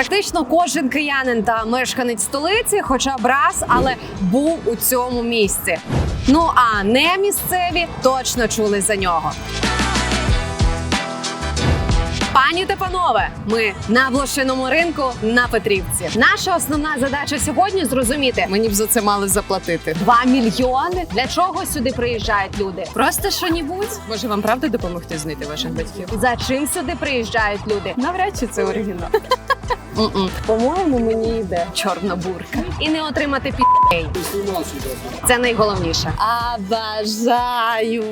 Практично кожен киянин та мешканець столиці, хоча б раз, але був у цьому місці. Ну а не місцеві точно чули за нього. Пані та панове, ми на блошиному ринку на Петрівці. Наша основна задача сьогодні зрозуміти. Мені б за це мали заплатити 2 мільйони. Для чого сюди приїжджають люди? Просто що-нібудь? Може, вам правда допомогти знайти ваших батьків? За чим сюди приїжджають люди? Навряд чи це оригінал. По-моєму, мені йде чорна бурка. І не отримати пі***ей. Це найголовніше. А бажаю.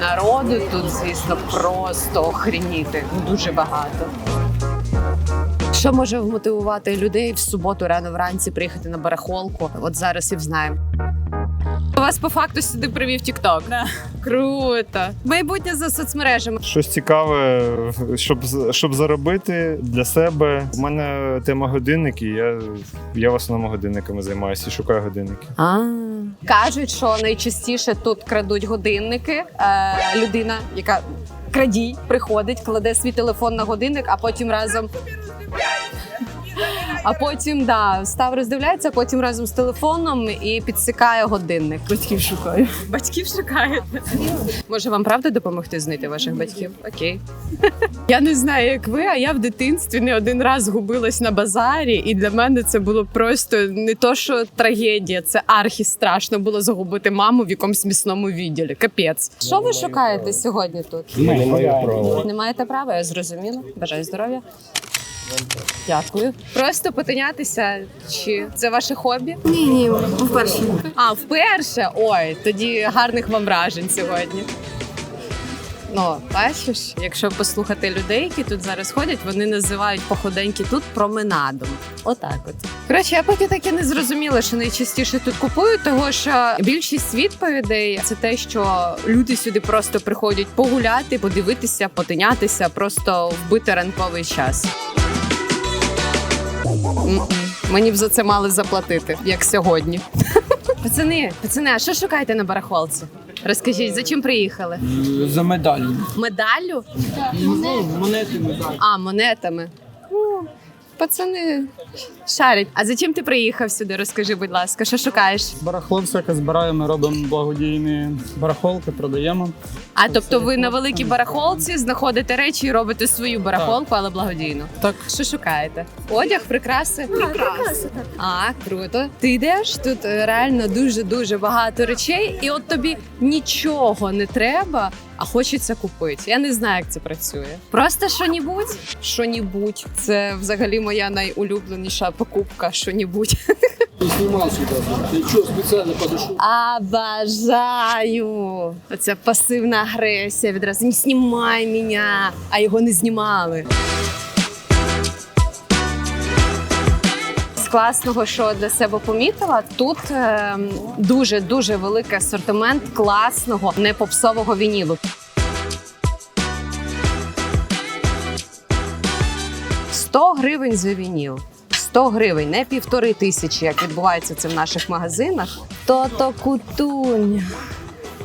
Народу тут, звісно, просто охреніти. Дуже багато. Що може вмотивувати людей в суботу рано вранці приїхати на барахолку? От зараз і взнаємо. Вас по факту сюди привів TikTok. Круто. Майбутнє за соцмережами. Щось цікаве, щоб, щоб заробити для себе. У мене тема годинники. Я, я в основному годинниками займаюся і шукаю годинники. А кажуть, що найчастіше тут крадуть годинники. Е, людина, яка крадій, приходить, кладе свій телефон на годинник, а потім разом. А потім да, став роздивляється, потім разом з телефоном і підсікає годинник. Батьків шукаю. Батьків шукаєте. Може, вам правда допомогти знайти ваших батьків? Окей. Я не знаю, як ви, а я в дитинстві не один раз губилась на базарі, і для мене це було просто не то, що трагедія, це архі страшно було загубити маму в якомусь місному відділі. Капець. Що ви шукаєте сьогодні тут? Не маєте права, я зрозуміла. Бажаю здоров'я. Дякую. Просто потинятися. Чи це ваше хобі? Ні, ні, вперше. А, вперше? Ой, тоді гарних вам вражень сьогодні. Ну, бачиш, якщо послухати людей, які тут зараз ходять, вони називають походеньки тут променадом. Отак от. Коротше, я поки так і не зрозуміла, що найчастіше тут купують, того що більшість відповідей це те, що люди сюди просто приходять погуляти, подивитися, потинятися, просто вбити ранковий час. М-м. Мені б за це мали заплатити, як сьогодні. Пацани, пацани, а що шукаєте на барахолці? Розкажіть, за чим приїхали? За медаллю. Медаллю? Ну, монети медаль. А, монетами. Пацани шарять. А за чим ти приїхав сюди? Розкажи, будь ласка, що шукаєш? Барахло всяке збираємо, робимо благодійні барахолки, продаємо. А тобто ви на великій барахолці знаходите речі і робите свою барахолку, але благодійно. Так. Що шукаєте? Одяг, прикраси? Прикраси. А, круто. Ти йдеш тут е, реально дуже дуже багато речей, і от тобі нічого не треба, а хочеться купити. Я не знаю, як це працює. Просто що-нібудь? Що-нібудь. Це взагалі моя найулюбленіша покупка. Що-нібудь. Ты снимал сюда. Ты что, специально подошел? А бажаю. Оця пасивна агресія відразу не знімай мене, а його не знімали. Класного, що для себе помітила, тут ем, дуже дуже великий асортимент класного непопсового вінілу. «100 гривень за вініл. 100 гривень, не півтори тисячі, як відбувається це в наших магазинах. То-то кутунь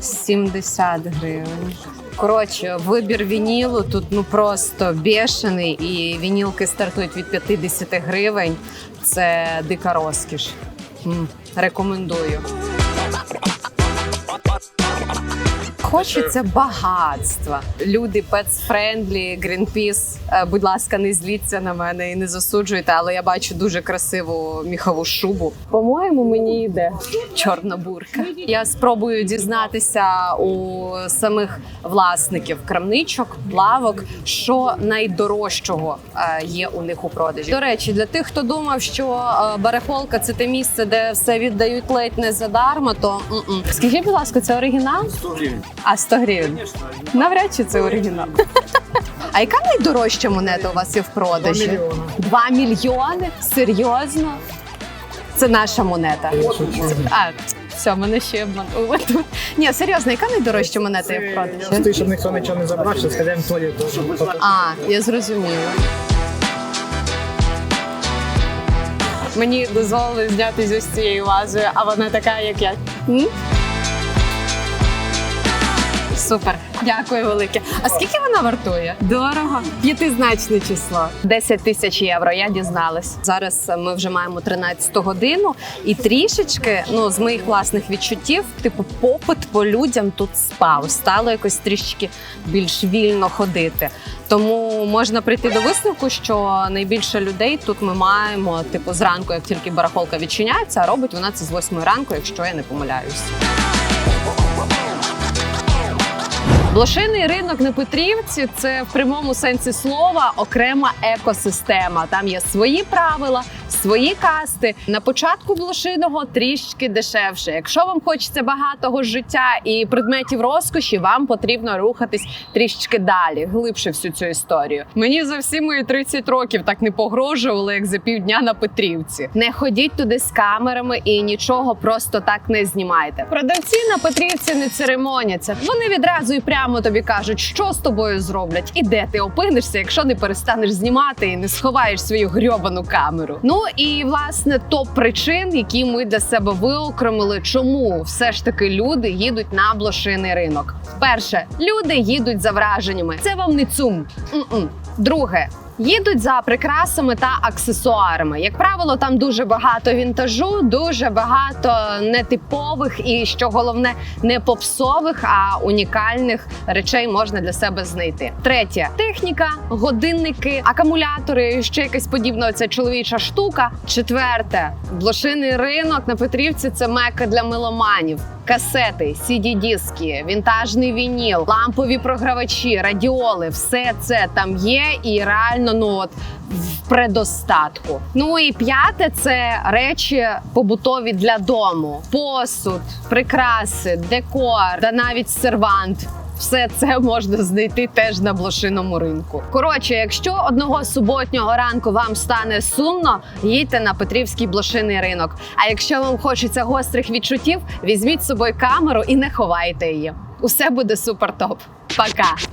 70 гривень. Коротше, вибір вінілу тут ну просто бешений, і вінілки стартують від 50 гривень. Це дика розкіш. М, Рекомендую. Хочеться багатства. Люди пецфрендлі, е, будь ласка, не зліться на мене і не засуджуйте, але я бачу дуже красиву міхову шубу. По-моєму, мені йде чорна бурка. Я спробую дізнатися у самих власників крамничок, лавок, що найдорожчого е, є у них у продажі. До речі, для тих, хто думав, що е, барахолка це те місце, де все віддають ледь не задарма, то скажіть, будь ласка, це оригінал? 100 гривен. А 100 гривень? Навряд чи це оригінал. А яка найдорожча монета у вас є в продажі? Два мільйони. Два мільйони? Серйозно? Це наша монета. А, все, мене ще обманули тут. Ні, серйозно, яка найдорожча монета є в продажі? Прости, щоб ніхто нічого не забрав, що скажемо твоє. А, я зрозуміла. Мені дозволили зняти з ось цією вазою, а вона така, як я. М? Супер, дякую велике. А скільки вона вартує? Дорого. П'ятизначне число. 10 тисяч євро. Я дізналась. Зараз ми вже маємо 13 годину, і трішечки, ну з моїх власних відчуттів, типу, попит по людям тут спав. Стало якось трішечки більш вільно ходити. Тому можна прийти до висновку, що найбільше людей тут ми маємо, типу, зранку, як тільки барахолка відчиняється, а робить вона це з 8 ранку, якщо я не помиляюсь. Блошиний ринок на Петрівці це в прямому сенсі слова окрема екосистема. Там є свої правила, свої касти. На початку блошиного трішки дешевше. Якщо вам хочеться багатого життя і предметів розкоші, вам потрібно рухатись трішечки далі, глибше всю цю історію. Мені за всі мої 30 років так не погрожували, як за півдня на Петрівці. Не ходіть туди з камерами і нічого просто так не знімайте. Продавці на Петрівці не церемоняться. Вони відразу і прямо тобі кажуть, що з тобою зроблять і де ти опинишся, якщо не перестанеш знімати і не сховаєш свою грьобану камеру. Ну і власне топ причин, які ми для себе виокремили, чому все ж таки люди їдуть на блошиний ринок. Перше, люди їдуть за враженнями. Це вам не цум. Друге. Їдуть за прикрасами та аксесуарами. Як правило, там дуже багато вінтажу, дуже багато нетипових і що головне, не попсових, а унікальних речей можна для себе знайти. Третє техніка, годинники, акумулятори, ще якась подібна ця чоловіча штука. Четверте блошиний ринок на Петрівці це мека для меломанів. Касети, CD-диски, вінтажний вініл, лампові програвачі, радіоли все це там є і реально ну от в предостатку. Ну і п'яте це речі побутові для дому: посуд, прикраси, декор та навіть сервант. Все це можна знайти теж на блошиному ринку. Коротше, якщо одного суботнього ранку вам стане сумно, їдьте на Петрівський блошиний ринок. А якщо вам хочеться гострих відчуттів, візьміть з собою камеру і не ховайте її. Усе буде супер топ. Пока!